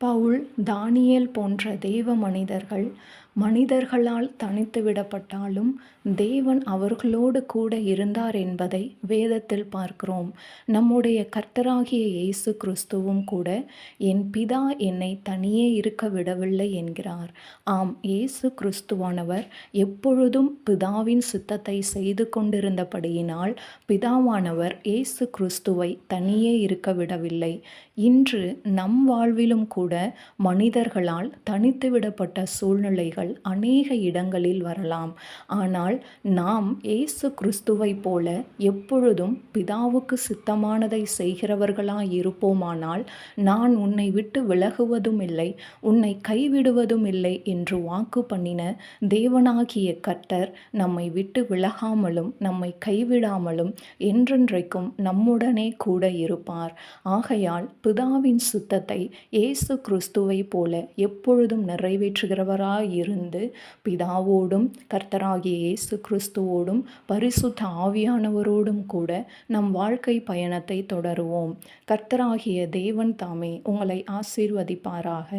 பவுல் தானியேல் போன்ற தெய்வ மனிதர்கள் மனிதர்களால் தனித்து விடப்பட்டாலும் தேவன் அவர்களோடு கூட இருந்தார் என்பதை வேதத்தில் பார்க்கிறோம். நம்முடைய கர்த்தராகிய இயேசு கிறிஸ்துவும் கூட என் பிதா என்னை தனியே இருக்க விடவில்லை என்கிறார். ஆம் இயேசு கிறிஸ்துவானவர் எப்பொழுதும் பிதாவின் சித்தத்தை செய்து கொண்டிருந்தபடியினால் பிதாவானவர் இயேசு கிறிஸ்துவை தனியே இருக்க விடவில்லை. இன்று நம் வாழ்விலும் கூட மனிதர்களால் தனித்து விடப்பட்ட சூழ்நிலைகள் அநேக இடங்களில் வரலாம். ஆனால் நாம் இயேசு கிறிஸ்துவை போல எப்பொழுதும் பிதாவுக்கு சித்தமானதை செய்கிறவர்களாய் இருப்போமானால் நான் உன்னை விட்டு விலகுவதும் இல்லை உன்னை கைவிடுவதும் இல்லை என்று வாக்கு பண்ணின தேவனாகிய கர்த்தர் நம்மை விட்டு விலகாமலும் நம்மை கைவிடாமலும் என்றென்றைக்கும் நம்முடனே கூட இருப்பார். ஆகையால் பிதாவின் சித்தத்தை இயேசு கிறிஸ்துவை போல எப்பொழுதும் நிறைவேற்றுகிறவராயிரு இருந்து பிதாவோடும் கர்த்தராகிய இயேசு கிறிஸ்துவோடும் பரிசுத்த ஆவியானவரோடும் கூட நம் வாழ்க்கை பயணத்தை தொடருவோம். கர்த்தராகிய தேவன் தாமே உங்களை ஆசீர்வதிப்பாராக.